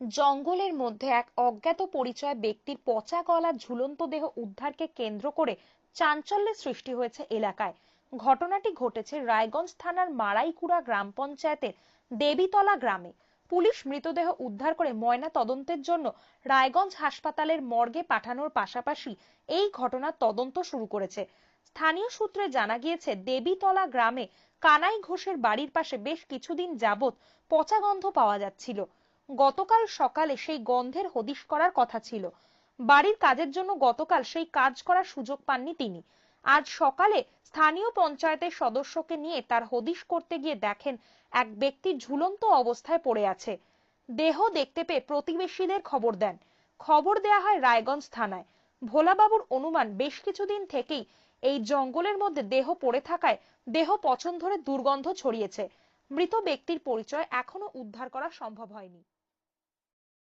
জঙ্গলের মধ্যে এক অজ্ঞাত পরিচয় ব্যক্তির পচা গলা ঝুলন্ত দেহ উদ্ধারকে কেন্দ্র করে চাঞ্চল্যের সৃষ্টি হয়েছে এলাকায়। ঘটনাটি ঘটেছে রায়গঞ্জ থানার মারাইকুড়া গ্রাম পঞ্চায়েতের দেবীতলা গ্রামে। পুলিশ মৃতদেহ উদ্ধার করে ময়না তদন্তের জন্য রায়গঞ্জ হাসপাতালের মর্গে পাঠানোর পাশাপাশি এই ঘটনার তদন্ত শুরু করেছে। স্থানীয় সূত্রে জানা গিয়েছে, দেবীতলা গ্রামে কানাই ঘোষের বাড়ির পাশে বেশ কিছুদিন যাবৎ পচা গন্ধ পাওয়া যাচ্ছিল। গতকাল সকালে সেই গন্ধের হদিশ করার কথা ছিল। বাড়ির কাজের জন্য গতকাল সেই কাজ করার সুযোগ পাননি তিনি। আজ সকালে স্থানীয় পঞ্চায়েতের সদস্যকে নিয়ে তার হদিশ করতে গিয়ে দেখেন এক ব্যক্তি ঝুলন্ত অবস্থায় পড়ে আছে। দেহ দেখতে পেয়ে প্রতিবেশীদের খবর দেন। খবর দেয়া হয় রায়গঞ্জ থানায়। ভোলাবাবুর অনুমান বেশ কিছুদিন থেকেই এই জঙ্গলের মধ্যে দেহ পড়ে থাকায় দেহ পচন ধরে দুর্গন্ধ ছড়িয়েছে। মৃত ব্যক্তির পরিচয় এখনও উদ্ধার করা সম্ভব হয়নি।